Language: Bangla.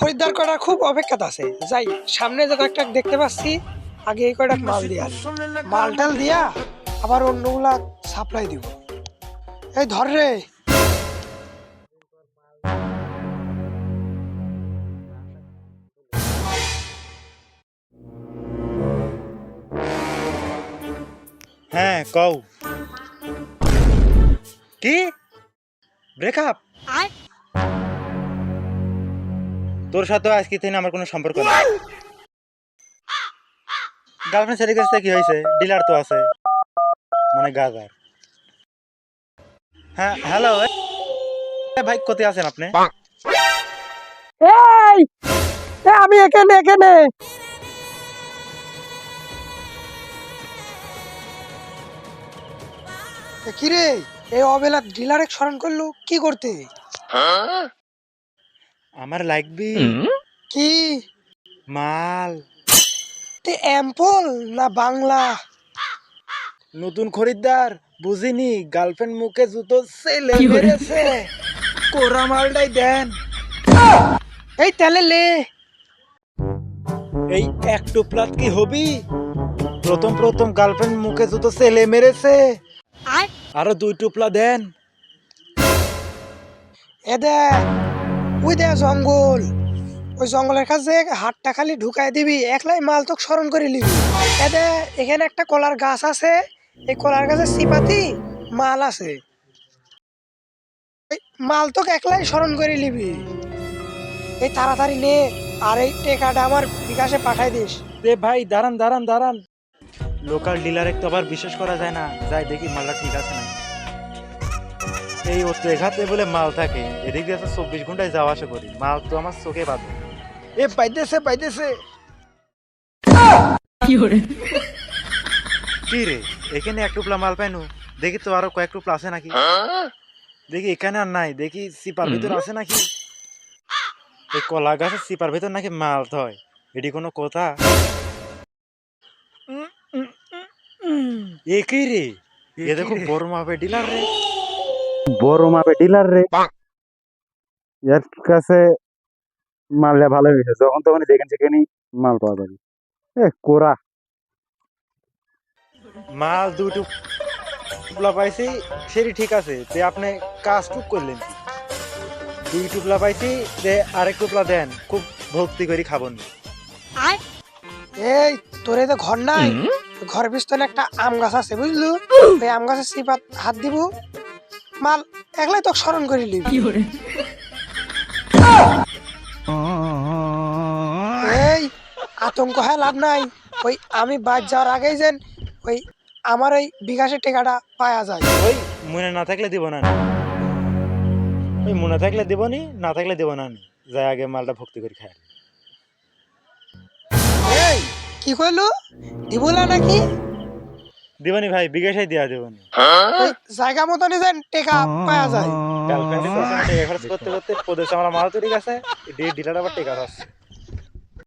খরিদ্দার করার খুব অপেক্ষাতে আছে। যাই সামনে যে কয়েকটা দেখতে পাচ্ছি আগে এই কয়টা মাল দিয়া। মাল টাল দিয়া আবার অন্যগুলা সাপ্লাই দিব। এই ধর রে। হ্যাঁ কও। কি? ব্রেকআপ তোর সাথে আজকে থেকে আমার কোনো সম্পর্ক নেই। গার্লফ্রেন্ড ছেড়ে গেছে কি হয়েছে? ডিলার তো আছে। মানে গাজার হ্যাঁ হ্যালো ভাই কোথায় আছেন আপনি? এই! এ, আমি এখানে এখানে। এ, কি রে এই অবেলা ডিলারে স্মরণ করল? কি করতে? আমার লাগবে কি? মাল। তে অ্যাম্পল না বাংলা? নতুন খরিদ্দার বুঝিনি গার্লফ্রেন্ড মুখে জুতো সেলে মেরেছে। কোরা মালটাই দেন। এই তাহলে লে। এই এক টুপলাত কি হবি? প্রথম প্রথম গার্লফ্রেন্ড মুখে জুতো সেলে মেরেছে। আরও দুই টুপলা দেন। এ দে ওই দে জঙ্গল। ওই জঙ্গলের কাছে হাতটা খালি ঢুকাই দিবি, একলাই মাল তোকে স্মরণ করে নিবি। এখানে একটা কলার গাছ আছে, এই কলার গাছের সিপাতি মাল আছে। মাল তোকে একলাই স্মরণ করে নিবি। এই তাড়াতাড়ি নে, আর এই টেকাটা আমার বিকাশে পাঠাই দিস। রে ভাই, দাঁড়ান দাঁড়ান দাঁড়ান। লোকাল ডিলারে তো আবার বিশ্বাস করা যায় না। যাই দেখি মালটা ঠিক আছে না এই এঘাতে বলে মাল থাকে। এদিক দিয়ে চব্বিশ ঘন্টায় যাওয়া আসা করি। মাল তো আমার চোখে বাদ এ পাইতেছে পাইতেছে। কি রে? এখানে এক টুপলা মাল পাইনু? দেখি তো আরও কয়েক টুপলা আছে নাকি? দেখি এখানে আর নাই। দেখি সিপার ভিতর আছে নাকি? এই কলা গাছের সিপার ভিতর নাকি মাল হয় এটি কোনো কথা? এ কি রে? এ দেখো বড় মাপে ডিলার রে। বড় মাপে ডিলার রে এর কাছে মালটা ভালো হয়েছে। যখন তখন যেখান সেখানেই মাল পাওয়া যাবে। এ কোরা। মাল দুটো টুপলা পাইছি সেটি ঠিক আছে তে আপনি কাজ টুক করলেন। দুই টুপলা পাইছি যে আরেক টুপলা দেন খুব ভক্তি করে খাবন। এই তোর এই তো ঘর নাই ঘরের পিছনে একটা আম গাছ আছে বুঝলু? আম গাছের সিপাত হাত দিব। মাল একলাই তোকে স্মরণ করে নিবি। এই আতঙ্ক হয় লাভ নাই। ওই আমি বাদ যাওয়ার আগেই যেন ওই আমার ওই বিকাশের টেকাটা পাওয়া যায়। ওই মনে না থাকলে দিব না নি। ওই মনে থাকলে দিব নি না থাকলে দিব না। যাই আগে মালটা ভক্তি করে খাই। এই কি কইলু? দিবলা নাকি? দিবনি ভাই বিকাশাই দিয়া দিবনি। জায়গা মতো নিজের টেকা পাওয়া যায়। খরচ করতে করতে প্রদেশ আমার মাল তৈরি গেছে ডিলার আবার টেকা আছে